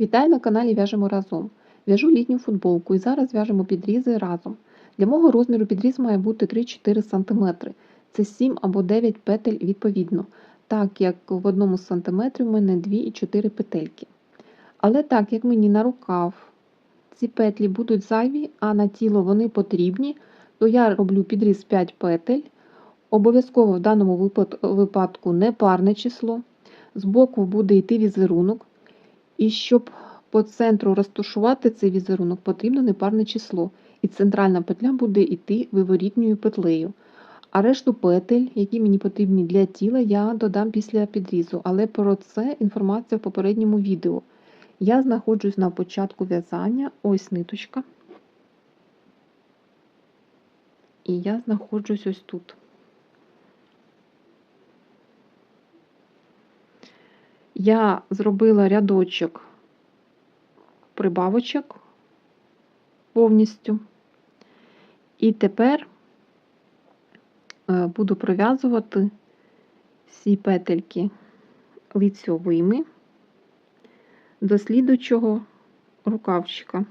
Вітаю на каналі В'яжемо разом. В'яжу літню футболку і зараз в'яжемо підрізи разом. Для мого розміру підріз має бути 3-4 см. Це 7 або 9 петель відповідно, так як в одному сантиметрі в мене 2 і 4 петельки. Але так як мені на рукав ці петлі будуть зайві, а на тіло вони потрібні, то я роблю підріз 5 петель. Обов'язково в даному випадку не парне число. Збоку буде йти візерунок. І щоб по центру розташувати цей візерунок, потрібно непарне число. І центральна петля буде йти виворітньою петлею. А решту петель, які мені потрібні для тіла, я додам після підрізу. Але про це інформація в попередньому відео. Я знаходжусь на початку в'язання, ось ниточка. І я знаходжусь ось тут. Я зробила рядочок прибавочок повністю. І тепер е, буду пров'язувати всі петельки лицьовими до слідучого рукавчика.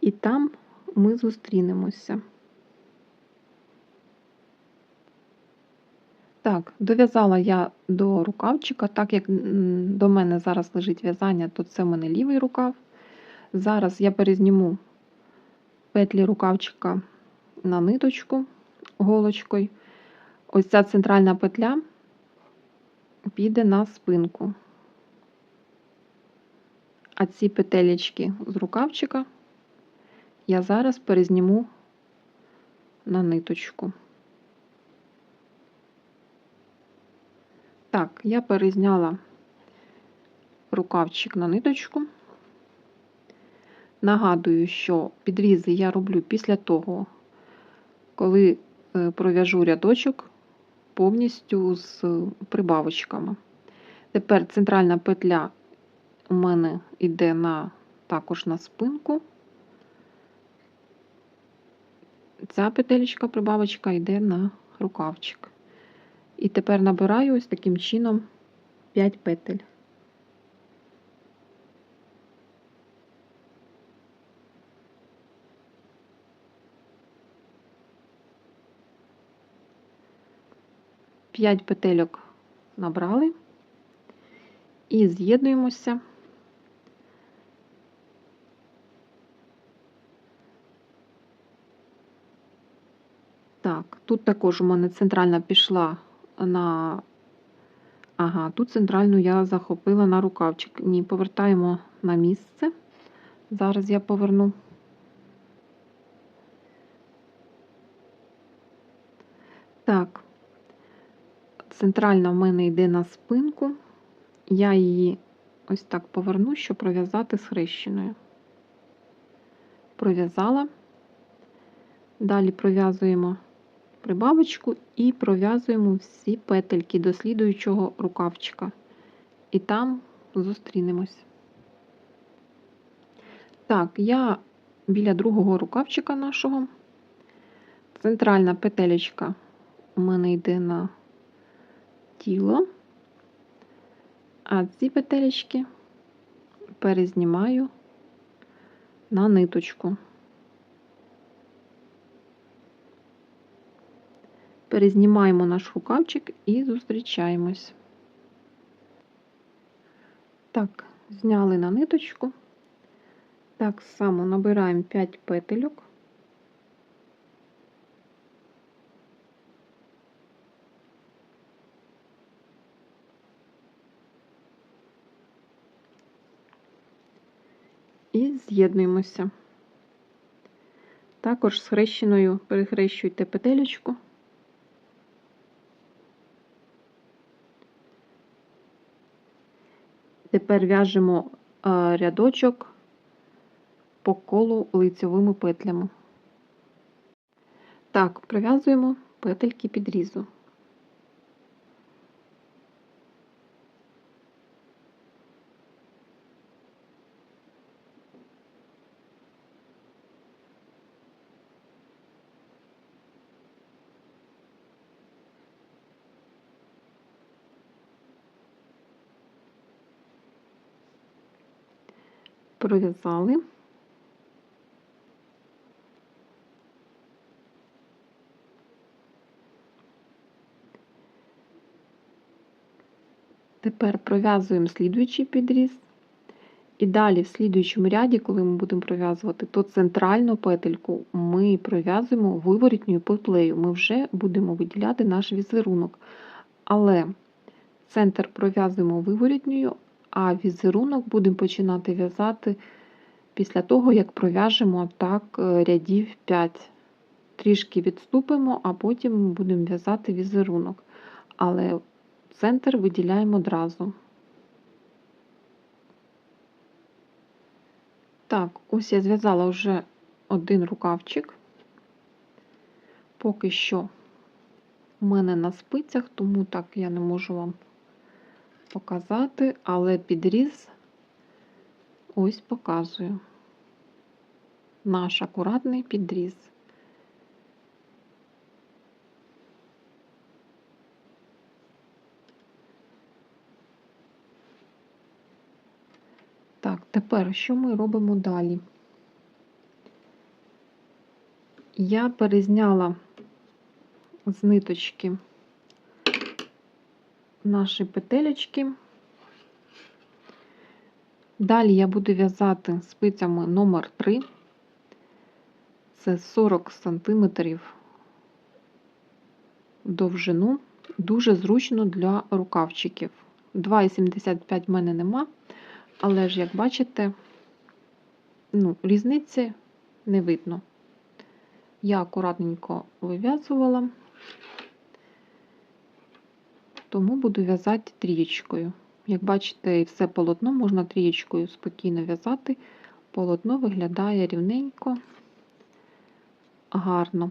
І там ми зустрінемося. Так, дов'язала я до рукавчика, так як до мене зараз лежить в'язання, то це в мене лівий рукав. Зараз я перезніму петлі рукавчика на ниточку голочкою. Ось ця центральна петля піде на спинку. А ці петелечки з рукавчика я зараз перезніму на ниточку. Так, я перезняла рукавчик на ниточку. Нагадую, що підрізи я роблю після того, коли е, пров'яжу рядочок повністю з прибавочками. Тепер центральна петля у мене йде на, також на спинку. Ця петелечка прибавочка йде на рукавчик. І тепер набираю ось таким чином 5 петель. П'ять петельок набрали і з'єднуємося. Так, тут також у мене центральна пішла на. Ага, тут центральну я захопила на рукавчик. Ні, повертаємо на місце. Зараз я поверну. Так, центральна в мене йде на спинку. Я її ось так поверну, щоб пров'язати схрещеною. Пров'язала. Далі пров'язуємо прибавочку і пров'язуємо всі петельки до слідуючого рукавчика. І там зустрінемось. Так, я біля другого рукавчика нашого. Центральна петелечка у мене йде на тіло, а ці петелечки перезнімаю на ниточку. Перезнімаємо наш рукавчик і зустрічаємось. Так, зняли на ниточку. Так само набираємо 5 петельок. І з'єднуємося. Також з хрещеною перехрещуйте петелечку. Тепер в'яжемо е, рядочок по колу лицьовими петлями. Так, пров'язуємо петельки підрізу. Пров'язали. Тепер пров'язуємо слідуючий підріз. І далі, в слідуючому ряді, коли ми будемо пров'язувати, то центральну петельку ми пров'язуємо виворітньою петлею. Ми вже будемо виділяти наш візерунок. Але центр пров'язуємо виворітньою, а візерунок будемо починати в'язати після того, як пров'яжемо так е, рядів 5. Трішки відступимо, а потім будемо в'язати візерунок. Але центр виділяємо одразу. Так, ось я зв'язала вже один рукавчик. Поки що в мене на спицях, тому так я не можу вам показати, але підріз ось показую. Наш акуратний підріз. Так, тепер що ми робимо далі? Я перезняла з ниточки наші петелечки. Далі я буду в'язати спицями номер 3 це 40 см довжину, дуже зручно для рукавчиків. 2,75 в мене нема, але ж, як бачите, ну, різниці не видно. Я акуратненько вив'язувала, тому буду в'язати трієчкою. Як бачите, все полотно можна трієчкою спокійно в'язати. Полотно виглядає рівненько, гарно.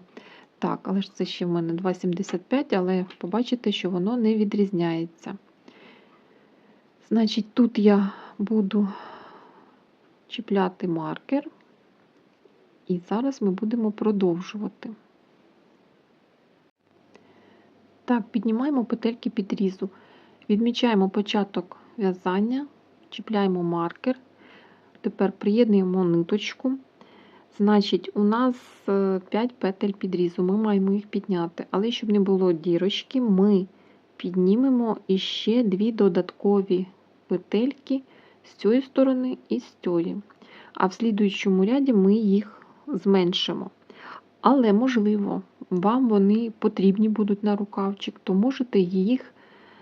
Так, але ж це ще в мене 2,75, але побачите, що воно не відрізняється. Значить, тут я буду чіпляти маркер, і зараз ми будемо продовжувати. Так, піднімаємо петельки підрізу. Відмічаємо початок в'язання, чіпляємо маркер. Тепер приєднуємо ниточку. Значить, у нас 5 е, петель підрізу, ми маємо їх підняти. Але щоб не було дірочки, ми піднімемо іще дві додаткові петельки з цієї сторони і з цієї. А в слідуючому ряді ми їх зменшимо. Але, можливо, вам вони потрібні будуть на рукавчик, то можете їх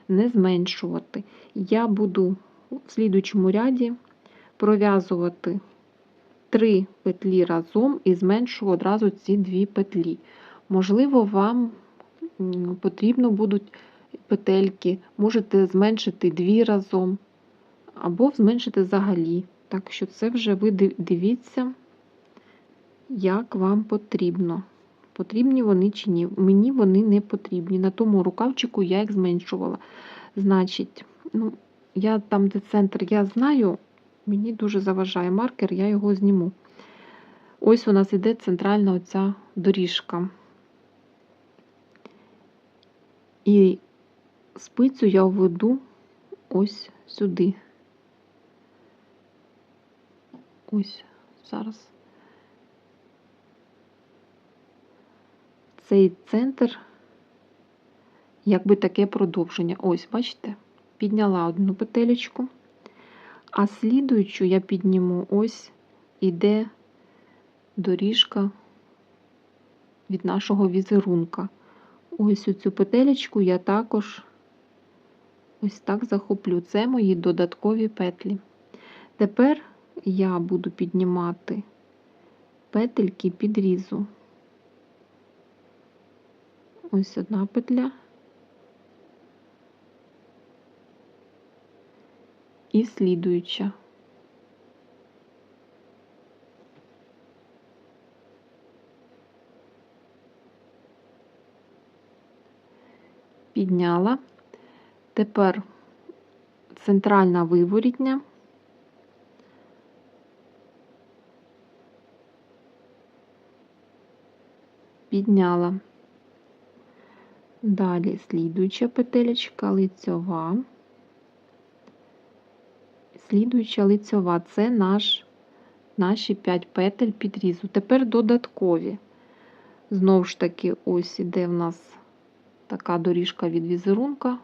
не зменшувати. Я буду в слідуючому ряді пров'язувати три петлі разом і зменшу одразу ці дві петлі. Можливо, вам потрібно будуть петельки, можете зменшити дві разом, або зменшити взагалі. Так що це вже ви дивіться, як вам потрібно. Потрібні вони чи ні. Мені вони не потрібні. На тому рукавчику я їх зменшувала. Значить, ну, я там, де центр, я знаю, мені дуже заважає маркер, я його зніму. Ось у нас іде центральна оця доріжка. І спицю я введу ось сюди. Ось зараз. Цей центр, якби таке продовження. Ось, бачите, підняла одну петелечку, а слідуючу я підніму ось іде доріжка від нашого візерунка. Ось цю петелечку я також ось так захоплю. Це мої додаткові петлі. Тепер я буду піднімати петельки підрізу. Ось одна петля. І слідуюча. Підняла. Тепер центральна виворітня. Підняла. Далі слідуюча петелечка лицьова, слідуюча лицьова це наш наші 5 петель підрізу. Тепер додаткові. Знову ж таки, ось іде в нас така доріжка від візерунка.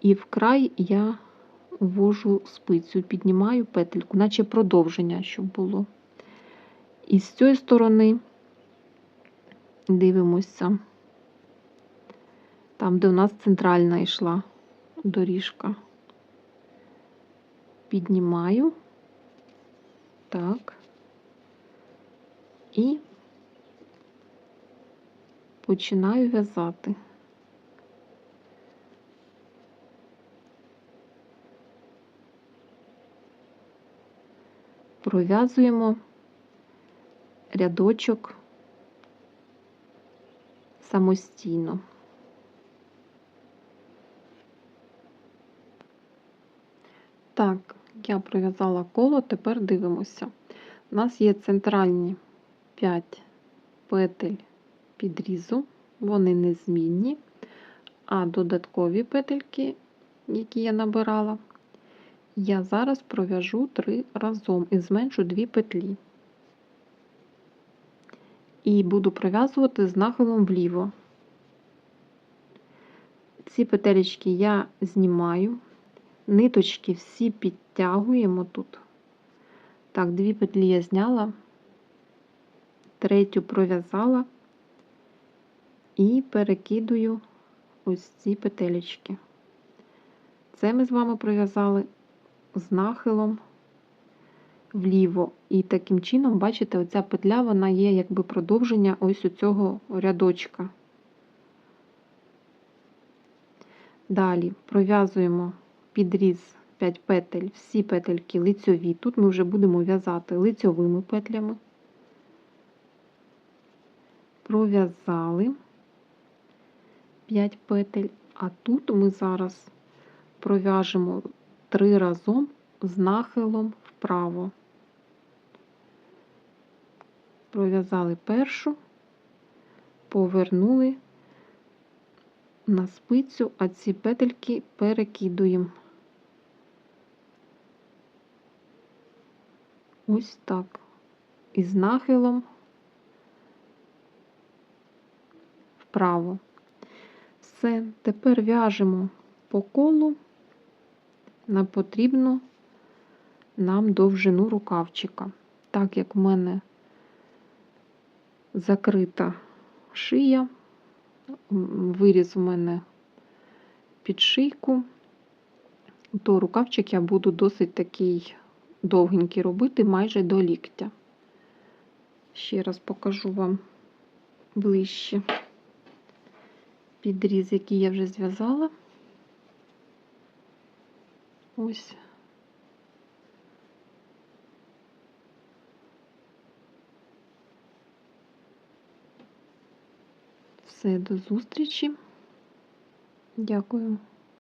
І в край я ввожу спицю, піднімаю петельку, наче продовження, щоб було. І з цієї сторони дивимося, там, де у нас центральна йшла доріжка. Піднімаю, так, і починаю в'язати. Пров'язуємо рядочок самостійно. Так, я пров'язала коло, тепер дивимося. У нас є центральні 5 петель підрізу, вони незмінні, а додаткові петельки, які я набирала, я зараз пров'яжу 3 разом і зменшу 2 петлі. І буду пров'язувати з нахилом вліво. Ці петелечки я знімаю, ниточки всі підтягуємо тут. Так, дві петлі я зняла, третю пров'язала і перекидую ось ці петелечки. Це ми з вами пров'язали з нахилом вліво. І таким чином, бачите, оця петля вона є якби продовження ось у цього рядочка. Далі пров'язуємо підріз 5 петель, всі петельки лицьові. Тут ми вже будемо в'язати лицьовими петлями. Пров'язали 5 петель, а тут ми зараз пров'яжемо 3 разом з нахилом вправо. Пров'язали першу, повернули на спицю, а ці петельки перекидуємо. Ось так. Із нахилом вправо. Все, тепер в'яжемо по колу на потрібну нам довжину рукавчика. Так як в мене закрита шия, виріз у мене під шийку, то рукавчик я буду досить такий довгенький робити, майже до ліктя. Ще раз покажу вам ближче підріз, який я вже зв'язала. Ось. Все, до зустрічі. Дякую.